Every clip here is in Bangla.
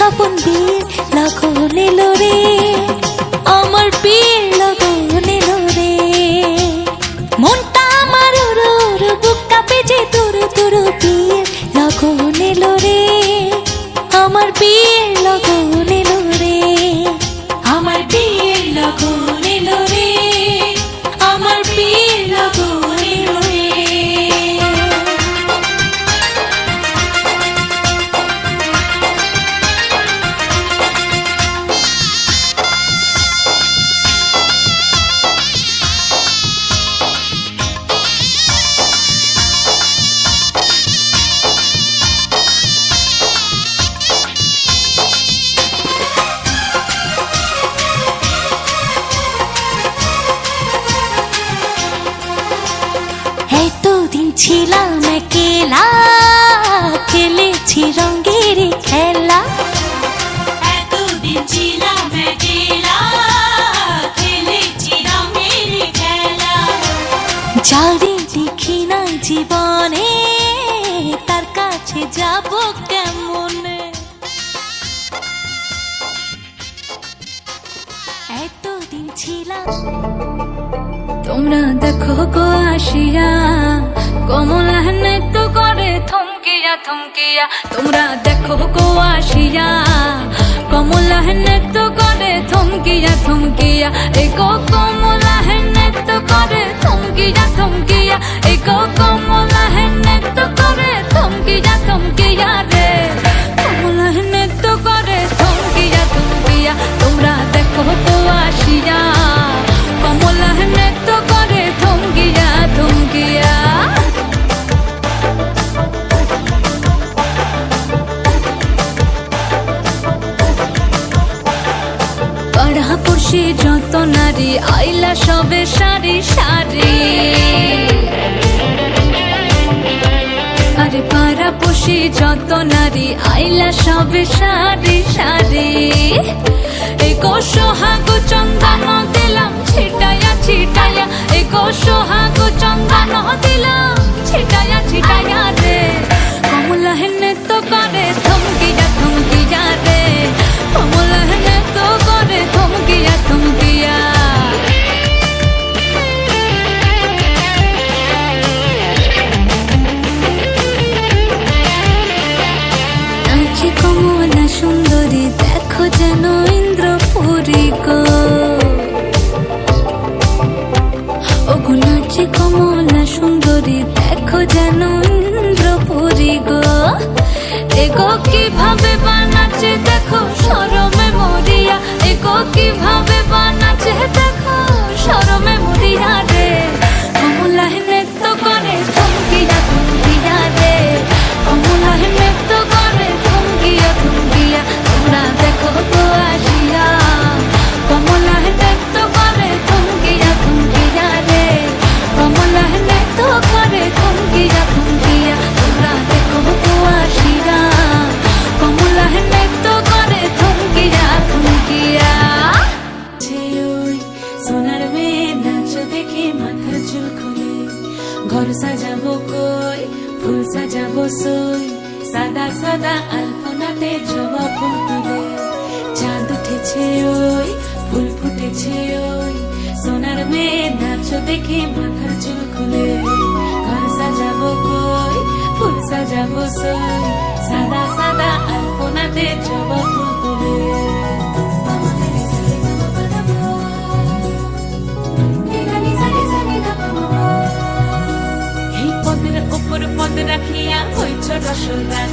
স্বপন বীর লগন এলো রে আমার বীর লগন এলো রে। মনটা আমার উড়ু বুক কাঁপে যে তোর তোর বীর লগন এলো রে আমার বীর লগন ছিলাম একেলা খেলেছি রঙের খেলা। এতদিন ছিলাম একলা, খেলেছি রঙের খেলা। যারে দেখি না জীবনে তার কাছে যাব কেমন? এতদিন ছিলাম। তোমরা দেখো গো আসিয়া কমলা নৃত্য করে থমকিয়া থমকিয়া। তোমরা দেখো আসিয়া কমলা নৃত্য করে থমকিয়া থমকিয়া। এ কমলা পড়শি যত নারী, আইলা সবে সারি সারি আরে পাড়া পুষি যত নারী, আইলা সবে সারি সারি এই সোহাগো বানাচ্ছে দেখো সাদা আলপনাতে জবা ফুল তুলে। চাঁদ উঠেছে ওই, ফুল ফুটেছে ওই। সোনার মেয়ে নাচ দেখে মাথার চুল খুলে। ঘর সাজাবো কই, ফুল সাজাবো সই। সাদা সাদা আলপনাতে জবা ফুল তুলে। পদ রাখিয়া হইছ রসরাজ।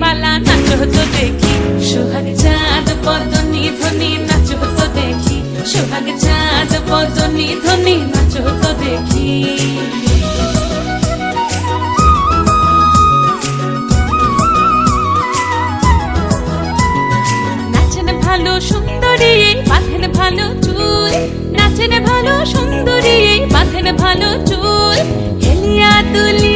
পালা নাচ হতো দেখি। সোহাগ চাঁদ নাচ হতো দেখি। সোহাগ চাঁদ পদনি নাচ হতো দেখি। ভালো সুন্দরী, বাঁধেন ভালো চুল। নাচেন ভালো সুন্দরী, বাঁধেন ভালো চুল। হেলিয়া তুলি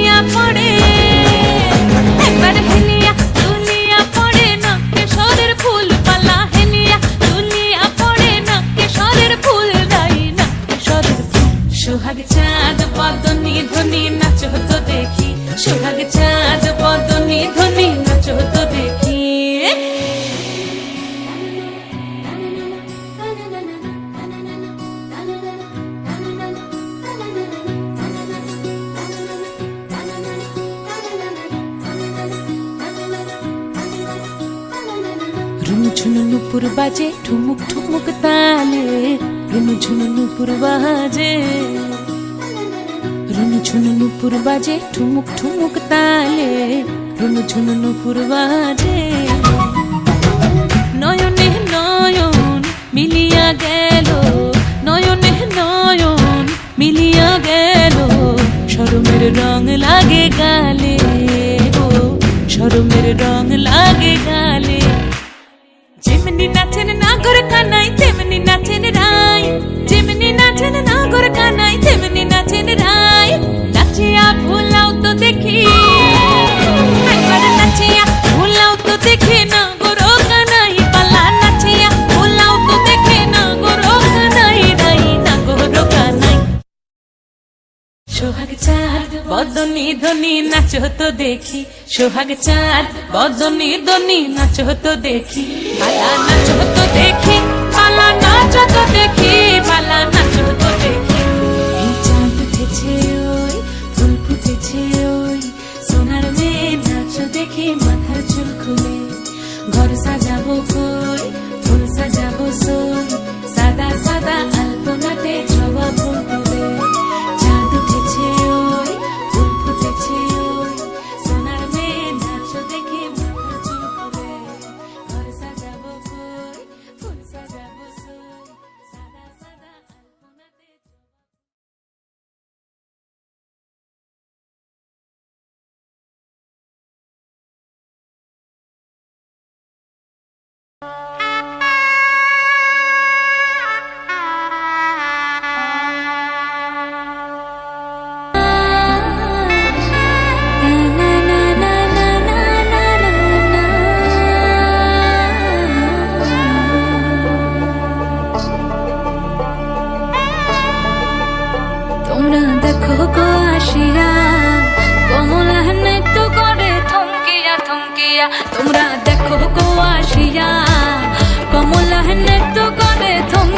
ঝুনু বাজে, ঠুমুক ঠুমুক তালে। রুনু ঝুনু নুপুর বাজে। রুনু ঝুনু নুপুর বাজে, ঠুমুক ঠুমুক তালে। রুনু ঝুনু নুপুর বাজে। নয়নে নয়ন মিলিয়া গেল, নয়নে নয়ন মিলিয়া গেল। শরমের রং লাগে গালে ও শরমের রং লাগে গালে। চাঁদ, বদনি ধনি নাচো তো দেখি। সোহাগ চাঁদ, বদনি ধনি নাচো তো দেখি। পালা নাচো তো দেখি পালা নাচো তো দেখি পালা নাচো তো দেখি। এই চাঁদ উঠেছে ওই, ফুল ফুটেছে ওই। সোনার মেয়ে নাচো দেখে, মাথার চুল খুলে। ঘর সাজাবো কই?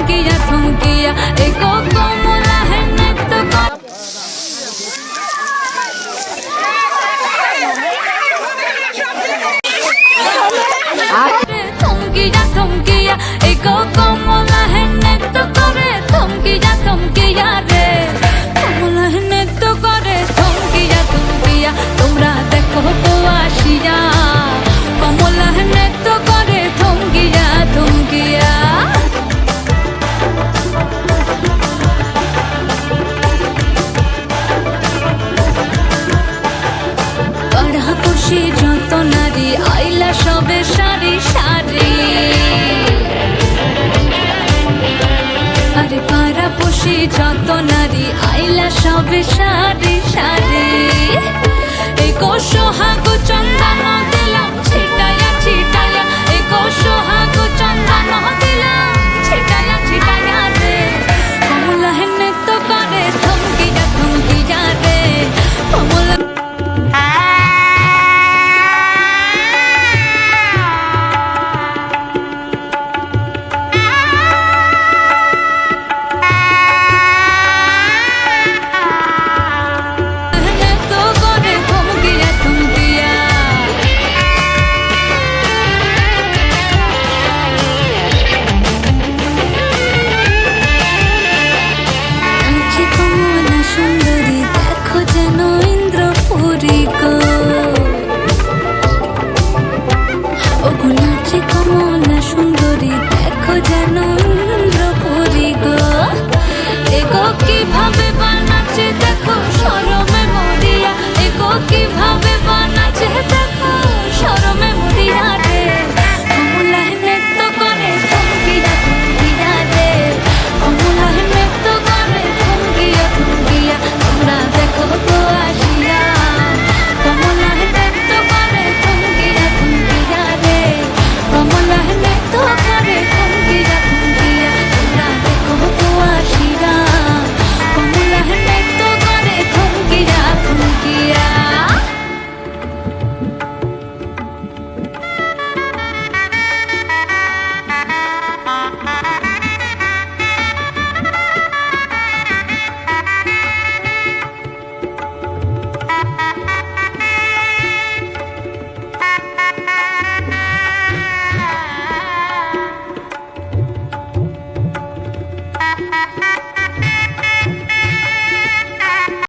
থমকিয়া থমকিয়া এ গো কমলা নৃত্য করে থমকিয়া থমকিয়া এই যত নারী আইলা সবে সারি।